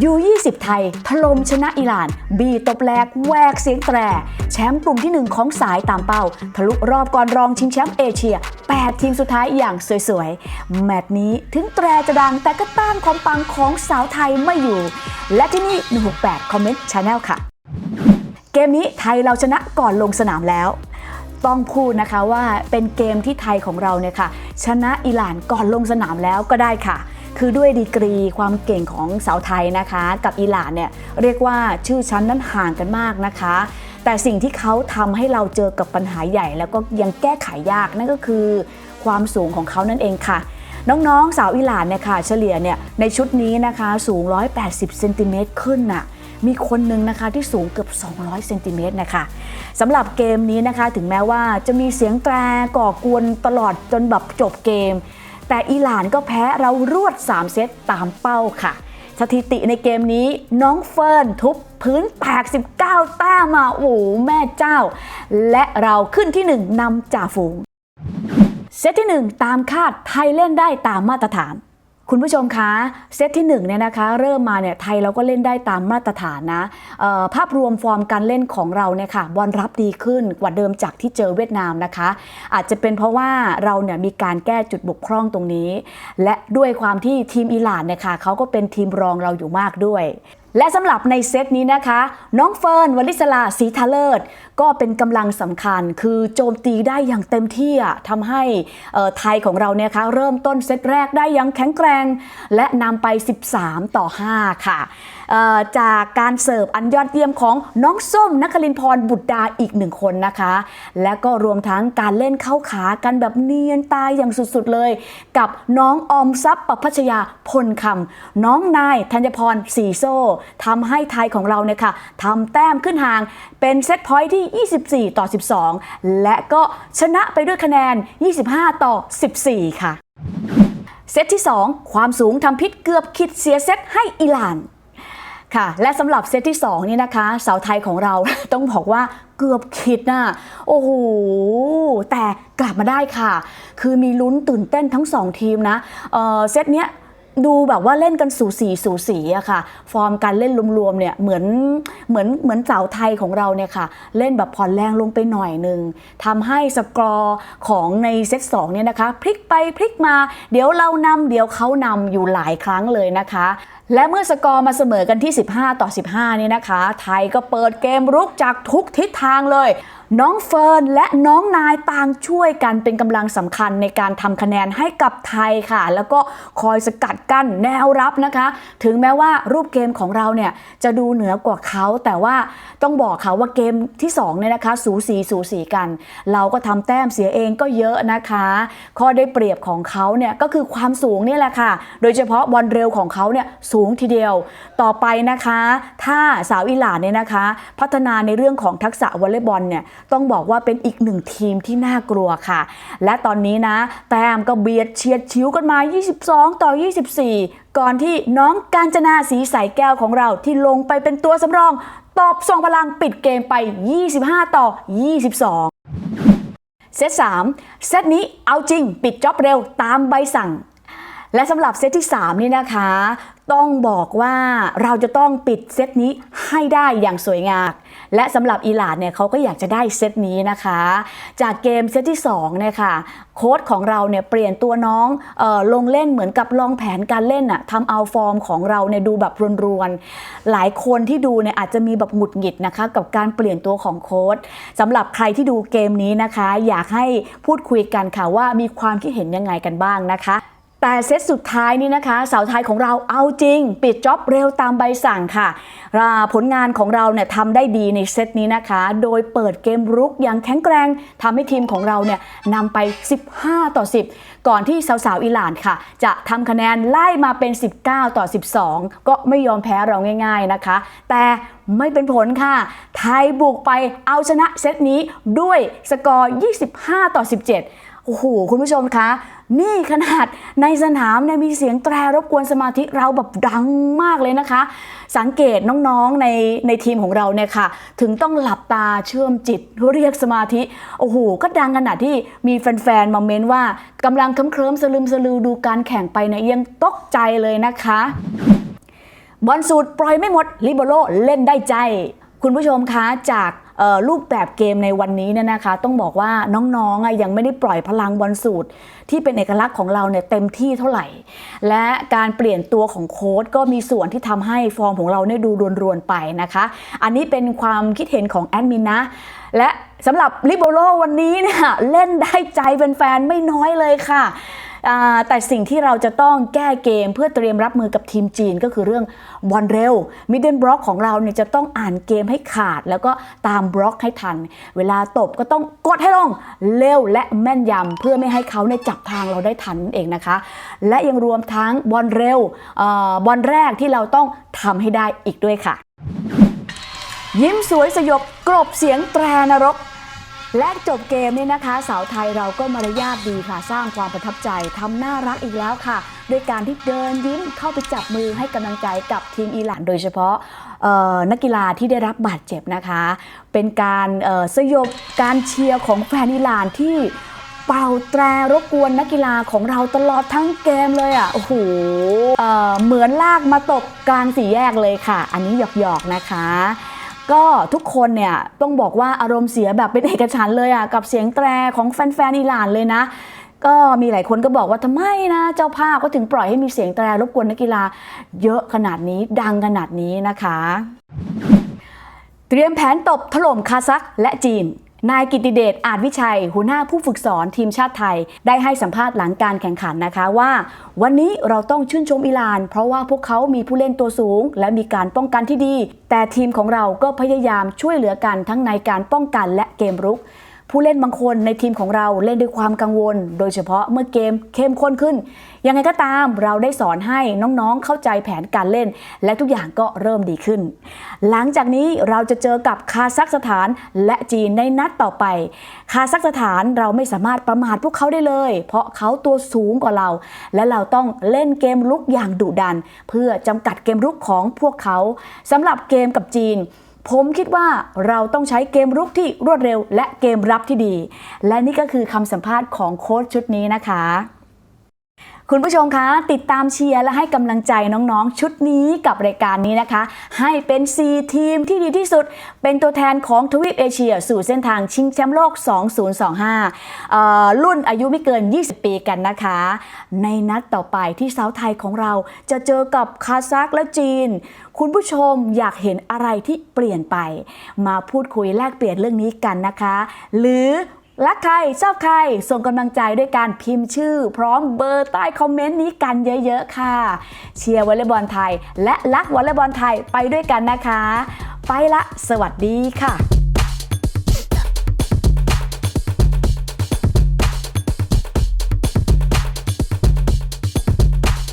ยู20 ไทย ถล่มชนะอิหร่าน บีตบแหลกแหวกเสียงแตร แชมป์กลุ่มที่ 1 ของสายตามเป้า ทะลุรอบก่อนรองชิงแชมป์เอเชีย 8 ทีมสุดท้ายอย่างสวยๆ แมตช์นี้ถึงแตรจะดังแต่ก็ต้านความปังของสาวไทยไม่อยู่ และที่นี่ 168คอมเมนต์ชาแนลค่ะ เกมนี้ไทยเราชนะก่อนลงสนามแล้วต้องพูดนะคะว่าเป็นเกมที่ไทยของเราเนี่ยค่ะ ชนะอิหร่านก่อนลงสนามแล้วก็ได้ค่ะ คือด้วยดีกรีความเก่งของสาวไทยนะคะ กับอิหร่านเนี่ยเรียกว่าชื่อชั้นนั้นห่างกันมากนะคะ แต่สิ่งที่เขาทำให้เราเจอกับปัญหาใหญ่ แล้วก็ยังแก้ไขยากนั่นก็คือความสูงของเขานั่นเองค่ะน้องๆ สาวอิหร่านเนี่ยค่ะเฉลี่ยเนี่ยในชุดนี้นะคะสูง 180เซนติเมตรขึ้นน่ะมีคนหนึ่งนะคะที่สูงเกือบ 200เซนติเมตรนะคะสำหรับเกมนี้นะคะถึงแม้ว่าจะมีเสียงแตรก่อกวนตลอดจนแบบจบเกม แต่อิหร่านก็แพ้เรารวด 3 เซตตามเป้าค่ะ สถิติในเกมนี้น้องเฟิร์นทุบพื้นแตก19 แต้มมาโอ้แม่เจ้า และเราขึ้นที่ 1นำจ่าฝูง เซตที่ 1 ตามคาดไทยเล่นได้ตามมาตรฐาน คุณผู้ชมคะเซตที่1เนี่ยนะคะเริ่มมาเนี่ยไทยเราก็เล่นได้ตามมาตรฐานนะภาพรวมฟอร์มการเล่นของเราเนี่ยค่ะบอลรับดีขึ้นกว่าเดิมจากที่เจอเวียดนามนะคะ อาจจะเป็นเพราะว่าเราเนี่ยมีการแก้จุดบกพร่องตรงนี้ และด้วยความที่ทีมอิหร่านเนี่ยค่ะเขาก็เป็นทีมรองเราอยู่มากด้วย และสำหรับในเซตนี้นะคะ น้องเฟิร์นวลิศลาสีทาเลิศ ก็เป็นกำลังสำคัญ คือโจมตีได้อย่างเต็มที่ทำให้ไทยของเราเนี่ยคะเริ่มต้นเซตแรกได้อย่างแข็งแกร่ง และนำไป 13 ต่อ 5 ค่ะ จากการเสิร์ฟอันยอดเยี่ยมของน้องส้มนัครินพรบุตรดาอีกหนึ่งคนนะคะ และก็รวมทั้งการเล่นเข้าขากันแบบเนียนตายอย่างสุดๆเลย กับน้องออมทรัพย์ประพัชยาพลคำน้องนายธัญพรสีโซ่ทำให้ไทยของเราเนี่ยค่ะทำแต้มขึ้นห่างเป็นเซตพอยท์ที่ 24 ต่อ 12 และก็ชนะไปด้วยคะแนน 25 ต่อ 14 ค่ะ เซตที่ 2 ความสูงทำพิษเกือบคิดเสียเซตให้อิหร่าน ค่ะ และสำหรับเซตที่2นี่นะคะ สาวไทยของเราต้องบอกว่าเกือบคิดนะโอ้โห แต่กลับมาได้ค่ะ คือมีลุ้นตื่นเต้นทั้ง 2 ทีมนะเออเซตเนี้ยดูแบบว่าเล่นกันสูสีสูสีอะค่ะ ฟอร์มการเล่นรวมๆเนี่ยเหมือนเหมือนเหมือนสาวไทยของเราเนี่ยค่ะ เล่นแบบผ่อนแรงลงไปหน่อยหนึ่งทำให้สกอร์ของในเซต2เนี่ยนะคะ พลิกไปพลิกมา เดี๋ยวเรานำเดี๋ยวเขานำอยู่หลายครั้งเลยนะคะ และเมื่อสกอร์มาเสมอกันที่ 15 ต่อ 15 นี่นะคะ ไทยก็เปิดเกมรุกจากทุกทิศทางเลย น้องเฟิร์นและน้องนายต่างช่วยกันเป็นกำลังสำคัญในการทำคะแนนให้กับไทยค่ะ แล้วก็คอยสกัดกั้นแนวรับนะคะ ถึงแม้ว่ารูปเกมของเราเนี่ยจะดูเหนือกว่าเขา แต่ว่าต้องบอกค่ะว่าเกมที่2เนี่ยนะคะ สูสีสูสีกัน เราก็ทำแต้มเสียเองก็เยอะนะคะ ข้อได้เปรียบของเขาเนี่ยก็คือความสูงนี่แหละค่ะ โดยเฉพาะบอลเร็วของเขาเนี่ยสูงทีเดียว ต่อไปนะคะ ถ้าสาวอิหร่านเนี่ยนะคะ พัฒนาในเรื่องของทักษะวอลเลย์บอลเนี่ยต้องบอกว่าเป็นอีกหนึ่งทีมที่น่ากลัวค่ะ และตอนนี้นะ แต้มก็เบียดเฉียดชิวกันมา 22 ต่อ 24 ก่อนที่น้องกาญจนาสีใสแก้วของเราที่ลงไปเป็นตัวสำรอง ตอบส่งพลังปิดเกมไป 25 ต่อ 22 เซต3เซตนี้เอาจริง ปิดจ็อบเร็วตามใบสั่ง และสำหรับเซตที่ 3 นี่นะคะ ต้องบอกว่าเราจะต้องปิดเซตนี้ให้ได้อย่างสวยงามและสำหรับอิหร่านเนี่ยเขาก็อยากจะได้เซตนี้นะคะ จากเกมเซตที่2เนี่ยค่ะโค้ชของเราเนี่ยเปลี่ยนตัวน้องออลงเล่นเหมือนกับลองแผนการเล่นอะทำเอาฟอร์มของเราเนี่ยดูแบบรวนๆ หลายคนที่ดูเนี่ยอาจจะมีแบบหงุดหงิดนะคะกับการเปลี่ยนตัวของโค้ชสำหรับใครที่ดูเกมนี้นะคะ อยากให้พูดคุยกันค่ะว่ามีความคิดเห็นยังไงกันบ้างนะคะ แต่เซตสุดท้ายนี่นะคะ สาวไทยของเราเอาจริง ปิดจ็อบเร็วตามใบสั่งค่ะอ่าผลงานของเราเนี่ยทำได้ดีในเซตนี้นะคะ โดยเปิดเกมรุกอย่างแข็งแกร่งทำให้ทีมของเราเนี่ยนำไป 15 ต่อ 10 ก่อนที่สาวๆอิหร่านค่ะ จะทำคะแนนไล่มาเป็น 19 ต่อ 12 ก็ไม่ยอมแพ้เราง่าย ๆนะคะ แต่ไม่เป็นผลค่ะ ไทยบุกไปเอาชนะเซตนี้ด้วยสกอร์ 25 ต่อ 17 โอ้โห คุณผู้ชมคะ นี่ขนาดในสนามเนี่ยมีเสียงแตรรบกวนสมาธิเราแบบดังมากเลยนะคะ สังเกตน้องๆในในทีมของเราเนี่ยค่ะ ถึงต้องหลับตาเชื่อมจิตเรียกสมาธิ โอ้โห ก็ดังขนาดที่มีแฟนๆมาเม้นว่ากำลังเคลิ้มสลืมสลือดูการแข่งไปเนี่ยยังตกใจเลยนะคะบอลสูตรปล่อยไม่หมดลิเบโรเล่นได้ใจ คุณผู้ชมคะจาก รูปแบบเกมในวันนี้เนี่ยนะคะ ต้องบอกว่าน้องๆยังไม่ได้ปล่อยพลังบอลสูตร ที่เป็นเอกลักษณ์ของเราเนี่ยเต็มที่เท่าไหร่ และการเปลี่ยนตัวของโค้ดก็มีส่วนที่ทำให้ฟอร์มของเราเนี่ยดูรวนๆไปนะคะ อันนี้เป็นความคิดเห็นของแอดมินนะและสำหรับลิโบโรวันนี้เนี่ยเล่นได้ใจแฟนๆไม่น้อยเลยค่ะ แต่สิ่งที่เราจะต้องแก้เกมเพื่อเตรียมรับมือกับทีมจีนก็คือเรื่องบอลเร็วมิดเดิลบล็อกของเราเนี่ยจะต้องอ่านเกมให้ขาด แล้วก็ตามบล็อกให้ทัน เวลาตบก็ต้องกดให้ลงเร็วและแม่นยำเพื่อไม่ให้เขาเนี่ยจับทางเราได้ทันนั่นเองนะคะ และยังรวมทั้งบอลเร็วอบอลแรกที่เราต้องทำให้ได้อีกด้วยค่ะ ยิ้มสวยสยบกลบเสียงแตรนรก และจบเกมเนี่ยนะคะ สาวไทยเราก็มารยาทดีค่ะ สร้างความประทับใจทำน่ารักอีกแล้วค่ะโดยการที่เดินยิ้มเข้าไปจับมือให้กำลังใจกับทีมอิหร่านโดยเฉพาะนักกีฬาที่ได้รับบาดเจ็บนะคะ เป็นการสยบการเชียร์ของแฟนอิหร่านที่เป่าแตรรบกวนนักกีฬาของเราตลอดทั้งเกมเลยอะ โอ้โหเเหมือนลากมาตบกลางสี่แยกเลยค่ะ อันนี้หยอกๆนะคะ ก็ทุกคนเนี่ยต้องบอกว่าอารมณ์เสียแบบเป็นเอกฉันเลยอะกับเสียงแตรของแฟนๆอิหร่านเลยนะ ก็มีหลายคนก็บอกว่าทำไมนะเจ้าภาพก็ถึงปล่อยให้มีเสียงแตรรบกวนนักกีฬา เยอะขนาดนี้ดังขนาดนี้นะคะ เตรียมแผนตบถล่มคาซัคและจีน นายกิติเดชอาจวิชัย หัวหน้าผู้ฝึกสอนทีมชาติไทย ได้ให้สัมภาษณ์หลังการแข่งขันนะคะว่า วันนี้เราต้องชื่นชมอิหร่าน เพราะว่าพวกเขามีผู้เล่นตัวสูง และมีการป้องกันที่ดี แต่ทีมของเราก็พยายามช่วยเหลือกันทั้งในการป้องกันและเกมรุก ผู้เล่นบางคนในทีมของเราเล่นด้วยความกังวล โดยเฉพาะเมื่อเกมเข้มข้นขึ้น ยังไงก็ตามเราได้สอนให้น้องๆ เข้าใจแผนการเล่น และทุกอย่างก็เริ่มดีขึ้น หลังจากนี้เราจะเจอกับคาซัคสถานและจีนในนัดต่อไป คาซัคสถานเราไม่สามารถประมาทพวกเขาได้เลย เพราะเขาตัวสูงกว่าเรา และเราต้องเล่นเกมลุกอย่างดุดัน เพื่อจำกัดเกมรุกของพวกเขาสำหรับเกมกับจีน ผมคิดว่าเราต้องใช้เกมรุกที่รวดเร็ว และเกมรับที่ดี และนี่ก็คือคำสัมภาษณ์ของโค้ชชุดนี้นะคะ คุณผู้ชมคะติดตามเชียร์และให้กำลังใจน้องๆ ชุดนี้กับรายการนี้นะคะ ให้เป็น4ทีมที่ดีที่สุด เป็นตัวแทนของทวีปเอเชีย สู่เส้นทางชิงแชมป์โลก 2025 รุ่นอายุไม่เกิน 20 ปีกันนะคะ ในนัดต่อไปที่เซาท์ไทยของเราจะเจอกับคาซัคและจีน คุณผู้ชมอยากเห็นอะไรที่เปลี่ยนไป มาพูดคุยแลกเปลี่ยนเรื่องนี้กันนะคะ หรือ รักใครชอบใคร ส่งกำลังใจด้วยการพิมพ์ชื่อ พร้อมเบอร์ใต้คอมเมนต์นี้กันเยอะๆค่ะ เชียร์วอลเลย์บอลไทย และรักวอลเลย์บอลไทยไปด้วยกันนะคะ ไปละ สวัสดีค่ะ